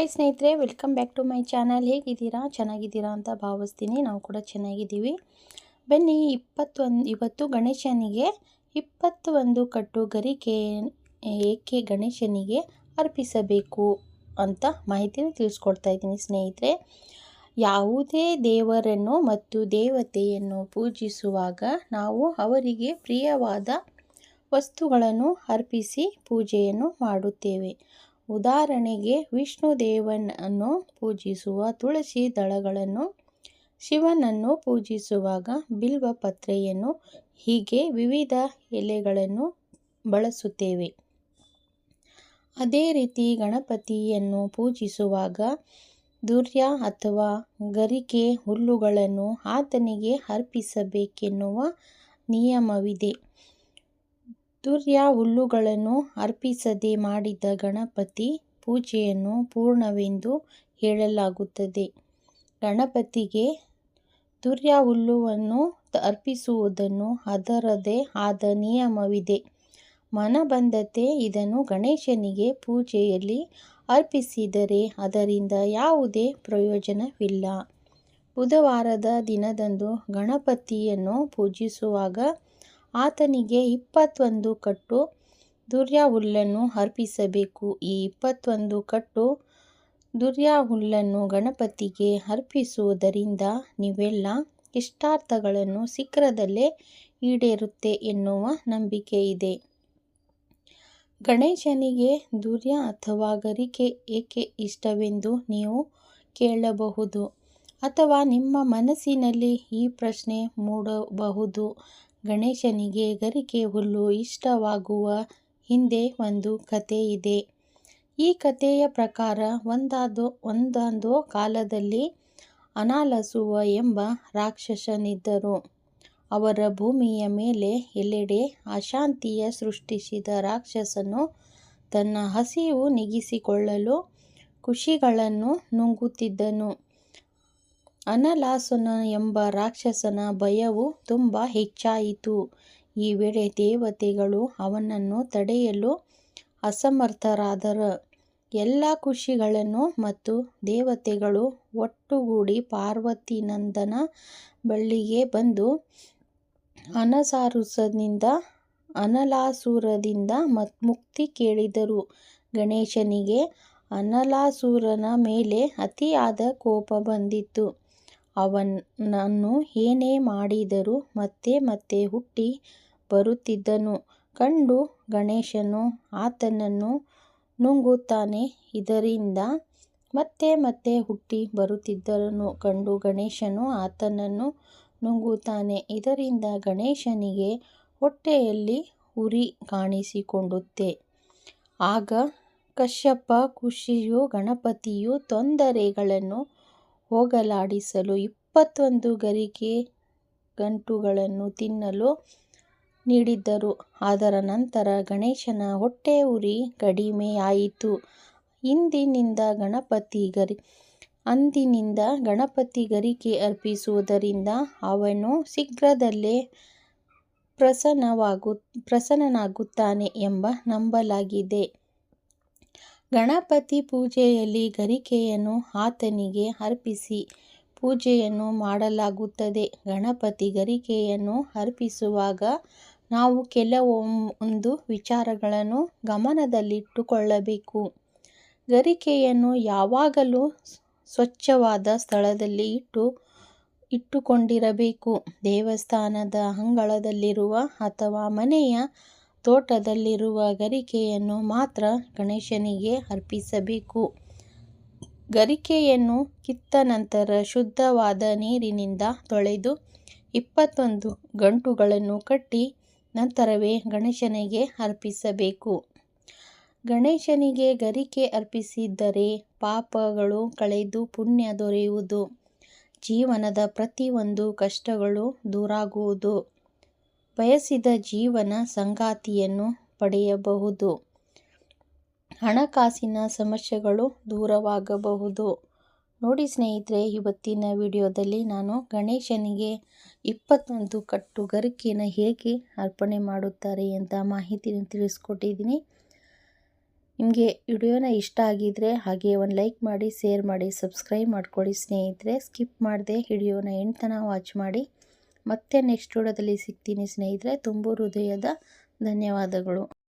Hi ಸ್ನೇಹಿತರೆ welcome back to my channel ಹೇಗಿದ್ದೀರಾ? ಚೆನ್ನಾಗಿದ್ದೀರಾ ಅಂತ ಭಾವಿಸ್ತೀನಿ. ನಾವು ಕೂಡ ಚೆನ್ನಾಗಿದ್ದೀವಿ. ಬನ್ನಿ, ಇಪ್ಪತ್ತೊಂದು, ಇವತ್ತು ಗಣೇಶನಿಗೆ ಇಪ್ಪತ್ತು ಒಂದು ಕಟ್ಟು ಗರಿಕೆ, ಏಕೆ ಗಣೇಶನಿಗೆ ಅರ್ಪಿಸಬೇಕು ಅಂತ ಮಾಹಿತಿನ ತಿಳಿಸ್ಕೊಡ್ತಾ ಇದ್ದೀನಿ ಸ್ನೇಹಿತರೆ. ಯಾವುದೇ ದೇವರನ್ನು ಮತ್ತು ದೇವತೆಯನ್ನು ಪೂಜಿಸುವಾಗ ನಾವು ಅವರಿಗೆ ಪ್ರಿಯವಾದ ವಸ್ತುಗಳನ್ನು ಅರ್ಪಿಸಿ ಪೂಜೆಯನ್ನು ಮಾಡುತ್ತೇವೆ. ಉದಾಹರಣೆಗೆ ವಿಷ್ಣು ದೇವನನ್ನು ಪೂಜಿಸುವ ತುಳಸಿ ದಳಗಳನ್ನು, ಶಿವನನ್ನು ಪೂಜಿಸುವಾಗ ಬಿಲ್ವ ಪತ್ರೆಯನ್ನು ಹೀಗೆ ವಿವಿಧ ಎಲೆಗಳನ್ನು ಬಳಸುತ್ತೇವೆ. ಅದೇ ರೀತಿ ಗಣಪತಿಯನ್ನು ಪೂಜಿಸುವಾಗ ದುರ್ಯ ಅಥವಾ ಗರಿಕೆ ಹುಲ್ಲುಗಳನ್ನು ಆತನಿಗೆ ಅರ್ಪಿಸಬೇಕೆನ್ನುವ ನಿಯಮವಿದೆ. ದುರ್ಯ ಹುಲ್ಲುಗಳನ್ನು ಅರ್ಪಿಸದೆ ಮಾಡಿದ ಗಣಪತಿ ಪೂಜೆಯನ್ನು ಪೂರ್ಣವೆಂದು ಹೇಳಲಾಗುತ್ತದೆ. ಗಣಪತಿಗೆ ತುರ್ಯ ಹುಲ್ಲುವನ್ನು ಅರ್ಪಿಸುವುದನ್ನು ಅದರದೇ ಆದ ನಿಯಮವಿದೆ. ಮನಬಂಧತೆ ಇದನ್ನು ಗಣೇಶನಿಗೆ ಪೂಜೆಯಲ್ಲಿ ಅರ್ಪಿಸಿದರೆ ಅದರಿಂದ ಯಾವುದೇ ಪ್ರಯೋಜನವಿಲ್ಲ. ಬುಧವಾರದ ದಿನದಂದು ಗಣಪತಿಯನ್ನು ಪೂಜಿಸುವಾಗ ಆತನಿಗೆ ಇಪ್ಪತ್ತೊಂದು ಕಟ್ಟು ದುರ್ಯ ಹುಲ್ಲನ್ನು ಅರ್ಪಿಸಬೇಕು. ಈ ಇಪ್ಪತ್ತೊಂದು ಕಟ್ಟು ದುರ್ಯ ಹುಲ್ಲನ್ನು ಗಣಪತಿಗೆ ಅರ್ಪಿಸುವುದರಿಂದ ನೀವೆಲ್ಲ ಇಷ್ಟಾರ್ಥಗಳನ್ನು ಶೀಘ್ರದಲ್ಲೇ ಈಡೇರುತ್ತೆ ಎನ್ನುವ ನಂಬಿಕೆ ಇದೆ. ಗಣೇಶನಿಗೆ ದುರ್ಯ ಅಥವಾ ಗರಿಕೆ ಏಕೆ ಇಷ್ಟವೆಂದು ನೀವು ಕೇಳಬಹುದು ಅಥವಾ ನಿಮ್ಮ ಮನಸ್ಸಿನಲ್ಲಿ ಈ ಪ್ರಶ್ನೆ ಮೂಡಬಹುದು. ಗಣೇಶನಿಗೆ ಗರಿಕೆ ಹುಲ್ಲು ಇಷ್ಟವಾಗುವ ಹಿಂದೆ ಒಂದು ಕಥೆ ಇದೆ. ಈ ಕಥೆಯ ಪ್ರಕಾರ ಒಂದಾದೋ, ಒಂದೊಂದು ಕಾಲದಲ್ಲಿ ಅನಾಲಸುವ ಎಂಬ ರಾಕ್ಷಸನಿದ್ದರು. ಅವರ ಭೂಮಿಯ ಮೇಲೆ ಎಲ್ಲೆಡೆ ಅಶಾಂತಿಯ ಸೃಷ್ಟಿಸಿದ ರಾಕ್ಷಸನು ತನ್ನ ಹಸಿವು ನೀಗಿಸಿಕೊಳ್ಳಲು ಖುಷಿಗಳನ್ನು ನುಂಗುತ್ತಿದ್ದನು. ಅನಲಾಸನ ಎಂಬ ರಾಕ್ಷಸನ ಭಯವು ತುಂಬ ಹೆಚ್ಚಾಯಿತು. ಈ ವೇಳೆ ದೇವತೆಗಳು ಅವನನ್ನು ತಡೆಯಲು ಅಸಮರ್ಥರಾದರು. ಎಲ್ಲ ಖುಷಿಗಳನ್ನು ಮತ್ತು ದೇವತೆಗಳು ಒಟ್ಟುಗೂಡಿ ಪಾರ್ವತಿನಂದನ ಬಳ್ಳಿಗೆ ಬಂದು ಅನಸಾರುಸದಿಂದ, ಅನಲಾಸುರದಿಂದ ಮುಕ್ತಿ ಕೇಳಿದರು. ಗಣೇಶನಿಗೆ ಅನಲಾಸುರನ ಮೇಲೆ ಅತಿಯಾದ ಕೋಪ ಬಂದಿತ್ತು. ಅವನನ್ನು ಏನೇ ಮಾಡಿದರೂ ಮತ್ತೆ ಮತ್ತೆ ಹುಟ್ಟಿ ಬರುತ್ತಿದ್ದನು. ಕಂಡು ಗಣೇಶನು ಆತನನ್ನು ನುಂಗುತ್ತಾನೆ. ಇದರಿಂದ ಮತ್ತೆ ಮತ್ತೆ ಹುಟ್ಟಿ ಬರುತ್ತಿದ್ದನು. ಕಂಡು ಗಣೇಶನು ಆತನನ್ನು ನುಂಗುತ್ತಾನೆ. ಇದರಿಂದ ಗಣೇಶನಿಗೆ ಹೊಟ್ಟೆಯಲ್ಲಿ ಉರಿ ಕಾಣಿಸಿಕೊಂಡುತ್ತೆ ಆಗ ಕಶ್ಯಪ ಖುಷಿಯು ಗಣಪತಿಯು ತೊಂದರೆಗಳನ್ನು ಹೋಗಲಾಡಿಸಲು ಇಪ್ಪತ್ತೊಂದು ಗರಿಕೆ ಗಂಟುಗಳನ್ನು ತಿನ್ನಲು ನೀಡಿದ್ದರು. ಅದರ ನಂತರ ಗಣೇಶನ ಹೊಟ್ಟೆ ಉರಿ ಕಡಿಮೆಯಾಯಿತು. ಇಂದಿನಿಂದ ಗಣಪತಿ ಗರಿ, ಅಂದಿನಿಂದ ಗಣಪತಿ ಗರಿಕೆ ಅರ್ಪಿಸುವುದರಿಂದ ಅವನು ಶೀಘ್ರದಲ್ಲೇ ಪ್ರಸನ್ನವಾಗು, ಪ್ರಸನ್ನನಾಗುತ್ತಾನೆ ಎಂಬ ನಂಬಲಾಗಿದೆ. ಗಣಪತಿ ಪೂಜೆಯಲ್ಲಿ ಗರಿಕೆಯನ್ನು ಆತನಿಗೆ ಅರ್ಪಿಸಿ ಪೂಜೆಯನ್ನು ಮಾಡಲಾಗುತ್ತದೆ. ಗಣಪತಿ ಗರಿಕೆಯನ್ನು ಅರ್ಪಿಸುವಾಗ ನಾವು ಕೆಲವೊಂದು ವಿಚಾರಗಳನ್ನು ಗಮನದಲ್ಲಿಟ್ಟುಕೊಳ್ಳಬೇಕು. ಗರಿಕೆಯನ್ನು ಯಾವಾಗಲೂ ಸ್ವಚ್ಛವಾದ ಸ್ಥಳದಲ್ಲಿ ಇಟ್ಟು, ಇಟ್ಟುಕೊಂಡಿರಬೇಕು. ದೇವಸ್ಥಾನದ ಅಂಗಳದಲ್ಲಿರುವ ಅಥವಾ ಮನೆಯ ತೋಟದಲ್ಲಿರುವ ಗರಿಕೆಯನ್ನು ಮಾತ್ರ ಗಣೇಶನಿಗೆ ಅರ್ಪಿಸಬೇಕು. ಗರಿಕೆಯನ್ನು ಕಿತ್ತ ನಂತರ ಶುದ್ಧವಾದ ನೀರಿನಿಂದ ತೊಳೆದು ಇಪ್ಪತ್ತೊಂದು ಗಂಟುಗಳನ್ನು ಕಟ್ಟಿ ನಂತರವೇ ಗಣೇಶನಿಗೆ ಅರ್ಪಿಸಬೇಕು. ಗಣೇಶನಿಗೆ ಗರಿಕೆ ಅರ್ಪಿಸಿದರೆ ಪಾಪಗಳು ಕಳೆದು ಪುಣ್ಯ ದೊರೆಯುವುದು, ಜೀವನದ ಪ್ರತಿಯೊಂದು ಕಷ್ಟಗಳು ದೂರಾಗುವುದು. ಬಯಸಿದ ಜೀವನ ಸಂಗಾತಿಯನ್ನು ಪಡೆಯಬಹುದು. ಹಣಕಾಸಿನ ಸಮಸ್ಯೆಗಳು ದೂರವಾಗಬಹುದು. ನೋಡಿ ಸ್ನೇಹಿತರೆ, ಇವತ್ತಿನ ವಿಡಿಯೋದಲ್ಲಿ ನಾನು ಗಣೇಶನಿಗೆ ಇಪ್ಪತ್ತೊಂದು ಕಟ್ಟು ಗರಿಕೆಯನ್ನು ಹೇಗೆ ಅರ್ಪಣೆ ಮಾಡುತ್ತಾರೆ ಅಂತ ಮಾಹಿತಿಯನ್ನು ತಿಳಿಸ್ಕೊಟ್ಟಿದ್ದೀನಿ. ನಿಮಗೆ ವಿಡಿಯೋನ ಇಷ್ಟ ಆಗಿದ್ದರೆ ಹಾಗೆ ಒಂದು ಲೈಕ್ ಮಾಡಿ, ಶೇರ್ ಮಾಡಿ, ಸಬ್ಸ್ಕ್ರೈಬ್ ಮಾಡ್ಕೊಳ್ಳಿ ಸ್ನೇಹಿತರೆ. ಸ್ಕಿಪ್ ಮಾಡದೆ ವಿಡಿಯೋನ ಎಂಟನ ವಾಚ್ ಮಾಡಿ. ಮತ್ತೆ ನೆಕ್ಸ್ಟ್ ವಿಡಿಯೋದಲ್ಲಿ ಸಿಗ್ತೀನಿ ಸ್ನೇಹಿತರೆ. ತುಂಬು ಹೃದಯದ ಧನ್ಯವಾದಗಳು.